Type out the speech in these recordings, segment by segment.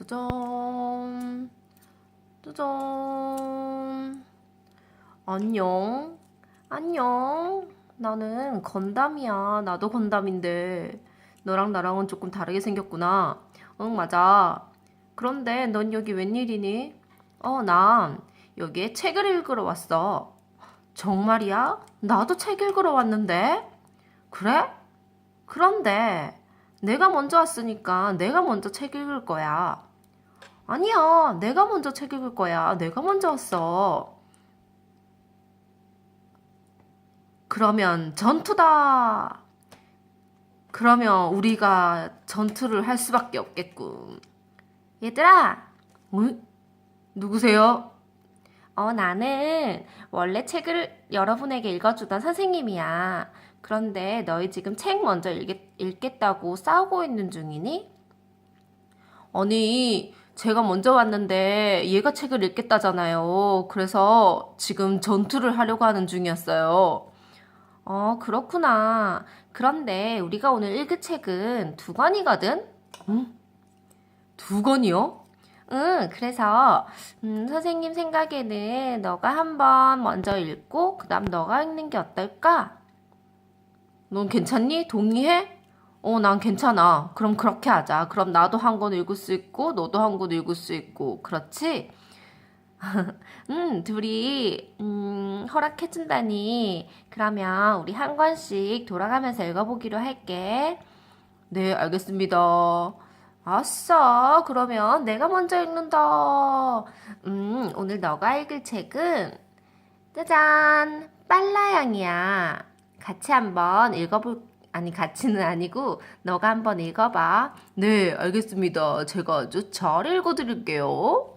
짜잔. 짜잔. 안녕. 안녕. 나는 건담이야. 나도 건담인데. 너랑 나랑은 조금 다르게 생겼구나. 응, 맞아. 그런데 넌 여기 웬일이니? 어, 난 여기에 책을 읽으러 왔어. 정말이야? 나도 책 읽으러 왔는데? 그래? 그런데 내가 먼저 왔으니까 내가 먼저 책 읽을 거야. 아니야, 내가 먼저 책 읽을 거야. 내가 먼저 왔어. 그러면 전투다. 그러면 우리가 전투를 할 수밖에 없겠군. 얘들아, 응? 누구세요? 어, 나는 원래 책을 여러분에게 읽어주던 선생님이야. 그런데 너희 지금 책 먼저 읽겠, 읽겠다고 싸우고 있는 중이니? 아니, 제가 먼저 왔는데 얘가 책을 읽겠다잖아요. 그래서 지금 전투를 하려고 하는 중이었어요. 어, 그렇구나. 그런데 우리가 오늘 읽을 책은 두 권이거든? 응? 두 권이요? 응, 그래서, 음, 선생님 생각에는 너가 한번 먼저 읽고, 그 다음 너가 읽는 게 어떨까? 넌 괜찮니? 동의해? 어, 난 괜찮아. 그럼 그렇게 하자. 그럼 나도 한 권 읽을 수 있고, 너도 한 권 읽을 수 있고, 그렇지? 음, 둘이, 음, 허락해준다니. 그러면 우리 한 권씩 돌아가면서 읽어보기로 할게. 네, 알겠습니다. 아싸, 그러면 내가 먼저 읽는다. 음, 오늘 너가 읽을 책은, 짜잔, 빨라양이야. 같이 한번 읽어볼, 아니, 같이는 아니고, 너가 한번 읽어봐. 네, 알겠습니다. 제가 아주 잘 읽어드릴게요.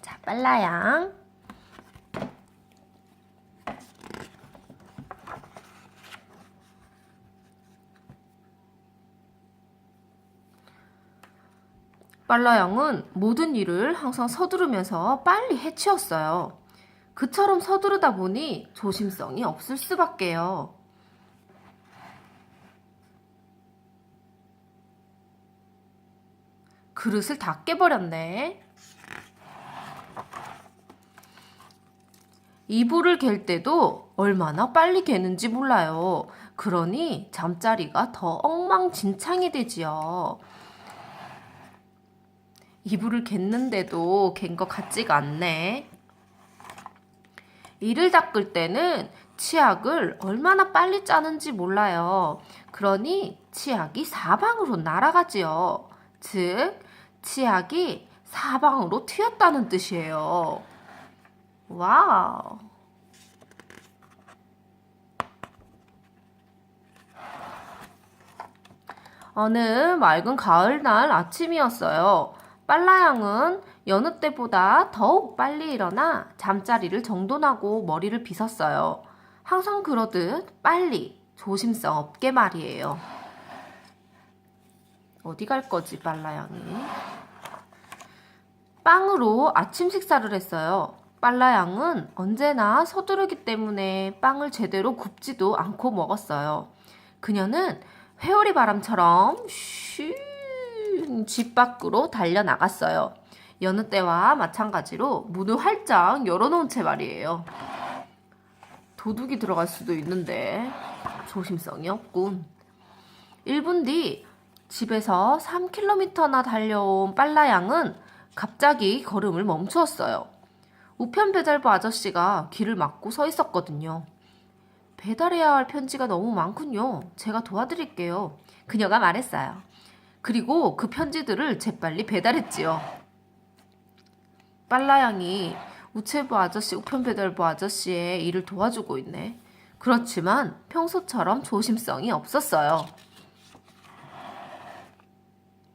자, 빨라양. 빨라양은 모든 일을 항상 서두르면서 빨리 해치웠어요. 그처럼 서두르다 보니 조심성이 없을 수밖에요. 그릇을 다 깨버렸네. 이불을 갤 때도 얼마나 빨리 개는지 몰라요. 그러니 잠자리가 더 엉망진창이 되지요. 이불을 갰는데도 갠 것 같지가 않네. 이를 닦을 때는 치약을 얼마나 빨리 짜는지 몰라요. 그러니 치약이 사방으로 날아가지요. 즉, 치약이 사방으로 튀었다는 뜻이에요. 와우. 어느 맑은 가을날 아침이었어요. 빨라양은 여느 때보다 더욱 빨리 일어나 잠자리를 정돈하고 머리를 빗었어요. 항상 그러듯 빨리, 조심성 없게 말이에요. 어디 갈 거지, 빨라양이? 빵으로 아침 식사를 했어요. 빨라양은 언제나 서두르기 때문에 빵을 제대로 굽지도 않고 먹었어요. 그녀는 회오리 바람처럼 쉿집 밖으로 달려 나갔어요. 여느 때와 마찬가지로 문을 활짝 열어놓은 채 말이에요. 도둑이 들어갈 수도 있는데 조심성이 없군. 1분 뒤 집에서 3km나 달려온 빨라양은 갑자기 걸음을 멈추었어요. 우편 배달부 아저씨가 길을 막고 서 있었거든요. 배달해야 할 편지가 너무 많군요. 제가 도와드릴게요. 그녀가 말했어요. 그리고 그 편지들을 재빨리 배달했지요. 빨라양이 우체부 아저씨, 우편 배달부 아저씨의 일을 도와주고 있네. 그렇지만 평소처럼 조심성이 없었어요.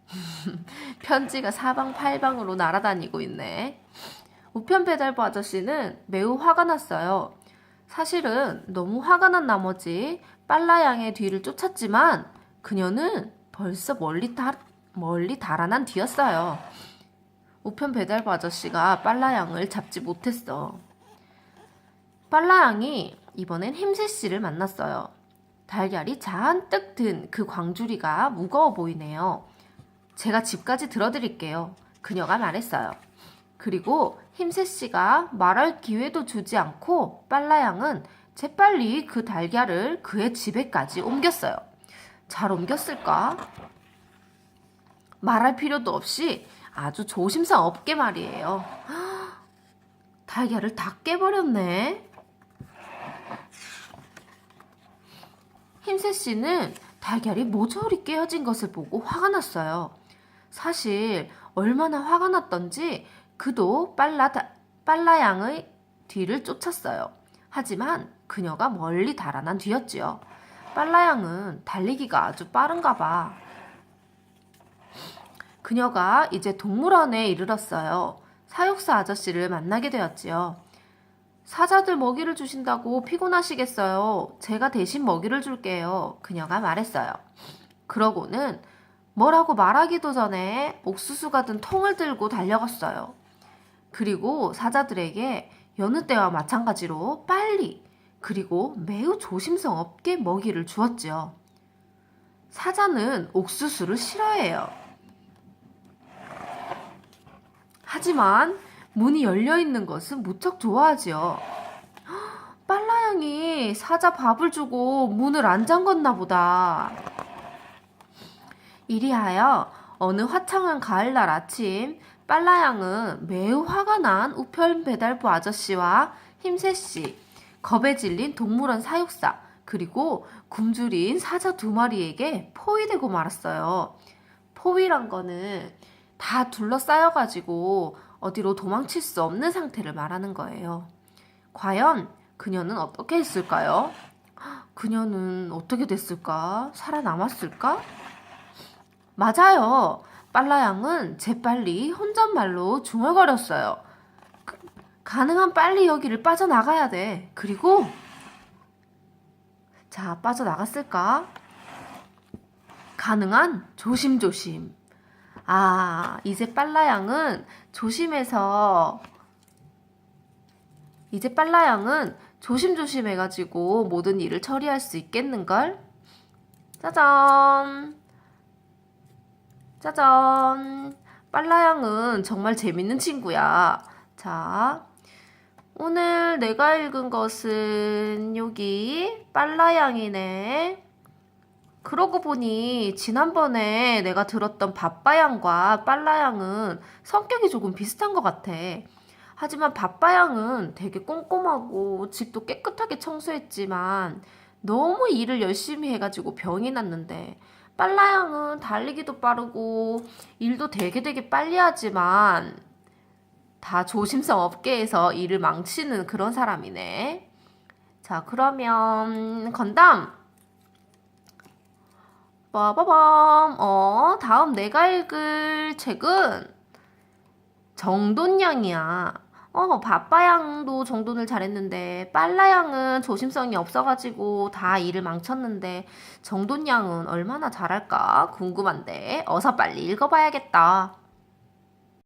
편지가 사방팔방으로 날아다니고 있네. 우편 배달부 아저씨는 매우 화가 났어요. 사실은 너무 화가 난 나머지 빨라 양의 뒤를 쫓았지만 그녀는 벌써 멀리, 달, 멀리 달아난 뒤였어요. 우편 배달부 아저씨가 빨라 양을 잡지 못했어. 빨라 양이 이번엔 햄새 씨를 만났어요. 달걀이 잔뜩 든 그 광주리가 무거워 보이네요. 제가 집까지 들어드릴게요. 그녀가 말했어요. 그리고 힘세 씨가 말할 기회도 주지 않고 빨라양은 재빨리 그 달걀을 그의 집에까지 옮겼어요. 잘 옮겼을까? 말할 필요도 없이 아주 조심성 없게 말이에요. 달걀을 다 깨버렸네. 힘세 씨는 달걀이 모조리 깨어진 것을 보고 화가 났어요. 사실 얼마나 화가 났던지 그도 빨라 빨라 양의 뒤를 쫓았어요. 하지만 그녀가 멀리 달아난 뒤였지요. 빨라 양은 달리기가 아주 빠른가 봐. 그녀가 이제 동물원에 이르렀어요. 사육사 아저씨를 만나게 되었지요. 사자들 먹이를 주신다고 피곤하시겠어요. 제가 대신 먹이를 줄게요. 그녀가 말했어요. 그러고는 뭐라고 말하기도 전에 옥수수가 든 통을 들고 달려갔어요. 그리고 사자들에게 여느 때와 마찬가지로 빨리 그리고 매우 조심성 없게 먹이를 주었지요. 사자는 옥수수를 싫어해요. 하지만 문이 열려 있는 것은 무척 좋아하지요. 헉, 빨라양이 사자 밥을 주고 문을 안 잠궜나 보다. 이리하여 어느 화창한 가을날 아침 빨라양은 매우 화가 난 우편 배달부 아저씨와 힘세 씨, 겁에 질린 동물원 사육사, 그리고 굶주린 사자 두 마리에게 포위되고 말았어요. 포위란 거는 다 둘러싸여가지고 어디로 도망칠 수 없는 상태를 말하는 거예요. 과연 그녀는 어떻게 했을까요? 그녀는 어떻게 됐을까? 살아남았을까? 맞아요. 빨라양은 재빨리 혼잣말로 중얼거렸어요. 그, 가능한 빨리 여기를 빠져나가야 돼. 그리고 자, 빠져나갔을까? 가능한 조심조심. 아, 이제 빨라양은 조심해서 이제 빨라양은 조심조심 해가지고 모든 일을 처리할 수 있겠는걸? 짜잔! 짜잔! 빨라양은 정말 재밌는 친구야. 자, 오늘 내가 읽은 것은 여기 빨라양이네. 그러고 보니 지난번에 내가 들었던 바빠양과 빨라양은 성격이 조금 비슷한 것 같아. 하지만 바빠양은 되게 꼼꼼하고 집도 깨끗하게 청소했지만 너무 일을 열심히 해가지고 병이 났는데 빨라양은 달리기도 빠르고 일도 되게 되게 빨리 하지만 다 조심성 해서 일을 망치는 그런 사람이네. 자, 그러면 건담. 빠바밤. 어, 다음 내가 읽을 책은 정돈양이야. 어, 바빠양도 정돈을 잘했는데 빨라양은 조심성이 없어가지고 다 일을 망쳤는데 정돈양은 얼마나 잘할까 궁금한데 어서 빨리 읽어봐야겠다.